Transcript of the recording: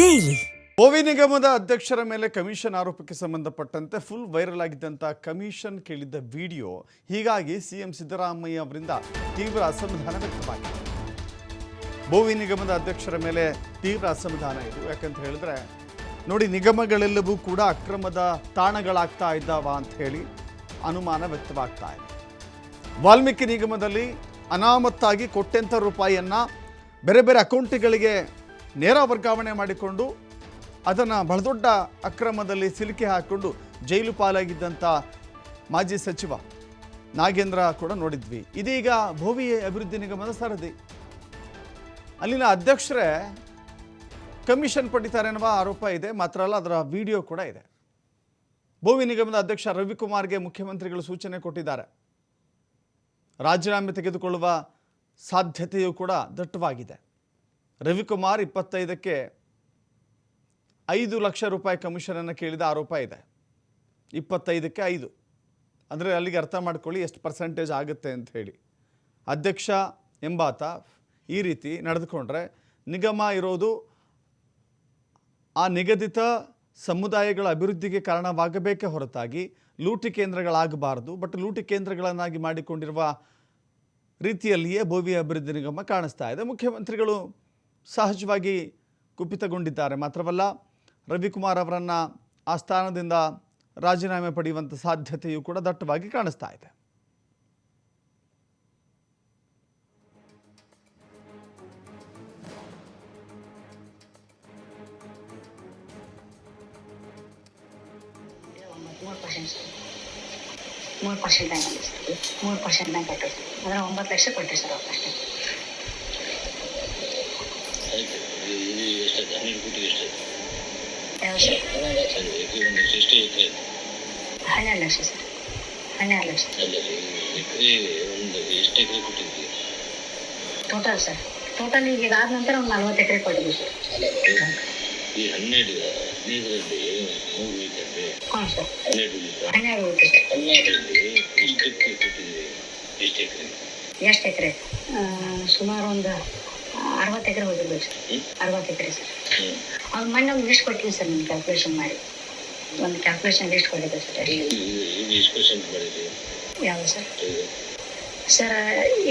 Daily. ನಿಗಮದ ಅಧ್ಯಕ್ಷರ ಮೇಲೆ ಕಮಿಷನ್ ಆರೋಪಕ್ಕೆ ಸಂಬಂಧಪಟ್ಟಂತೆ ಫುಲ್ ವೈರಲ್ ಆಗಿದ್ದಂಥ ಕಮಿಷನ್ ಕೇಳಿದ್ದ ವಿಡಿಯೋ ಹೀಗಾಗಿ ಸಿಎಂ ಸಿದ್ದರಾಮಯ್ಯ ಅವರಿಂದ ತೀವ್ರ ಅಸಮಾಧಾನ ವ್ಯಕ್ತವಾಗಿದೆ. ಭೋವಿ ನಿಗಮದ ಅಧ್ಯಕ್ಷರ ಮೇಲೆ ತೀವ್ರ ಅಸಮಾಧಾನ ಇದು. ಯಾಕಂತ ಹೇಳಿದ್ರೆ, ನೋಡಿ, ನಿಗಮಗಳೆಲ್ಲವೂ ಕೂಡ ಅಕ್ರಮದ ತಾಣಗಳಾಗ್ತಾ ಇದ್ದಾವ ಅಂತ ಹೇಳಿ ಅನುಮಾನ ವ್ಯಕ್ತವಾಗ್ತಾ ಇದೆ. ವಾಲ್ಮೀಕಿ ನಿಗಮದಲ್ಲಿ ಅನಾಮತ್ತಾಗಿ ಕೋಟ್ಯಂತರ ರೂಪಾಯಿಯನ್ನ ಬೇರೆ ಬೇರೆ ಅಕೌಂಟ್ಗಳಿಗೆ ನೇರ ವರ್ಗಾವಣೆ ಮಾಡಿಕೊಂಡು ಅದನ್ನು ಬಹಳ ದೊಡ್ಡ ಅಕ್ರಮದಲ್ಲಿ ಸಿಲುಕಿ ಹಾಕಿಕೊಂಡು ಜೈಲು ಪಾಲಾಗಿದ್ದಂಥ ಮಾಜಿ ಸಚಿವ ನಾಗೇಂದ್ರ ಕೂಡ ನೋಡಿದ್ವಿ. ಇದೀಗ ಭೋವಿ ಅಭಿವೃದ್ಧಿ ನಿಗಮದ ಸರದಿ. ಅಲ್ಲಿನ ಅಧ್ಯಕ್ಷರೇ ಕಮಿಷನ್ ಪಡಿತಾರೆ ಎನ್ನುವ ಆರೋಪ ಇದೆ. ಮಾತ್ರ ಅಲ್ಲ, ಅದರ ವಿಡಿಯೋ ಕೂಡ ಇದೆ. ಭೋವಿ ನಿಗಮದ ಅಧ್ಯಕ್ಷ ರವಿಕುಮಾರ್ಗೆ ಮುಖ್ಯಮಂತ್ರಿಗಳು ಸೂಚನೆ ಕೊಟ್ಟಿದ್ದಾರೆ. ರಾಜೀನಾಮೆ ತೆಗೆದುಕೊಳ್ಳುವ ಸಾಧ್ಯತೆಯೂ ಕೂಡ ದಟ್ಟವಾಗಿದೆ. ರವಿಕುಮಾರ್ ಇಪ್ಪತ್ತೈದಕ್ಕೆ ಐದು ಲಕ್ಷ ರೂಪಾಯಿ ಕಮಿಷನನ್ನು ಕೇಳಿದ ಆರೋಪ ಇದೆ. ಇಪ್ಪತ್ತೈದಕ್ಕೆ ಐದು. ಅಂದರೆ ಅಲ್ಲಿಗೆ ಅರ್ಥ ಮಾಡ್ಕೊಳ್ಳಿ ಎಷ್ಟು ಪರ್ಸೆಂಟೇಜ್ ಆಗುತ್ತೆ ಅಂತ ಹೇಳಿ. ಅಧ್ಯಕ್ಷ ಎಂಬಾತ ಈ ರೀತಿ ನಡೆದುಕೊಂಡ್ರೆ ನಿಗಮ ಇರೋದು ಆ ನಿಗದಿತ ಸಮುದಾಯಗಳ ಅಭಿವೃದ್ಧಿಗೆ ಕಾರಣವಾಗಬೇಕೇ ಹೊರತಾಗಿ ಲೂಟಿ ಕೇಂದ್ರಗಳಾಗಬಾರದು ಬಟ್ ಲೂಟಿ ಕೇಂದ್ರಗಳನ್ನಾಗಿ ಮಾಡಿಕೊಂಡಿರುವ ರೀತಿಯಲ್ಲಿಯೇ ಭೋವಿ ಅಭಿವೃದ್ಧಿ ನಿಗಮ ಕಾಣಿಸ್ತಾ ಇದೆ. ಮುಖ್ಯಮಂತ್ರಿಗಳು ಸಹಜವಾಗಿ ಕುಪಿತಗೊಂಡಿದ್ದಾರೆ. ಮಾತ್ರವಲ್ಲ, ರವಿಕುಮಾರ್ ಅವರನ್ನು ಆ ಸ್ಥಾನದಿಂದ ರಾಜೀನಾಮೆ ಪಡೆಯುವಂಥ ಸಾಧ್ಯತೆಯೂ ಕೂಡ ದಟ್ಟವಾಗಿ ಕಾಣಿಸ್ತಾ ಇದೆ. Thank ಪರ್ಸೆಂಟ್ ಮೂರು ಪರ್ಸೆಂಟ್ ಬ್ಯಾಂಕ್ ಮೂರು ಪರ್ಸೆಂಟ್ ಬ್ಯಾಂಕ್ ಕಟ್ಟಿಸ್ತೀವಿ ಅದರ ಒಂಬತ್ತು ಲಕ್ಷ ಕೊಟ್ಟರು ಸರ್ ಅವ್ರು ಅಷ್ಟೇ. ಹನ್ನೆರಡು ಲಕ್ಷ ಸರ್. ಹನ್ನೆರಡು ಲಕ್ಷ. Total sir. ಟೋಟಲ್ ಈಗ ಆದ ನಂತರ ಒಂದು ನಲ್ವತ್ತು ಎಕರೆ ಕೊಟ್ಟಿದ್ದೀವಿ ಸರ್. ಈ ಹನ್ನೆರಡು ಹದಿನೈದರಲ್ಲಿ ಮೂರು ಸರ್. ಹನ್ನೆರಡು ವೀಕ ಹನ್ನೆರಡರಲ್ಲಿ ಎಷ್ಟಕ್ಕೆ ಕೊಟ್ಟಿದ್ವಿ ಎಷ್ಟು ಎಕರೆ? ಎಷ್ಟು ಎಕರೆ? ಸುಮಾರು ಒಂದು ಅರವತ್ತು ಎಕರೆ ಹೋಗಿರ್ಬೇಕು ಸರ್? ಅರವತ್ತು ಎಕರೆ ಸರ್. ಅವ್ರು ಮೊನ್ನೆ ಒಂದು ಲಿಸ್ಟ್ ಕೊಟ್ಟಿವಿ ಸರ್ ನಿಮ್ಗೆ ಕ್ಯಾಲ್ಕುಲೇಷನ್ ಮಾಡಿ. ಒಂದು ಕ್ಯಾಲ್ಕುಲೇಷನ್ ಲಿಸ್ಟ್ ಕೊಟ್ಟಿದ್ದೆ ಸರ್ ಎಷ್ಟು ಯಾವುದು ಸರ್? ಸರ್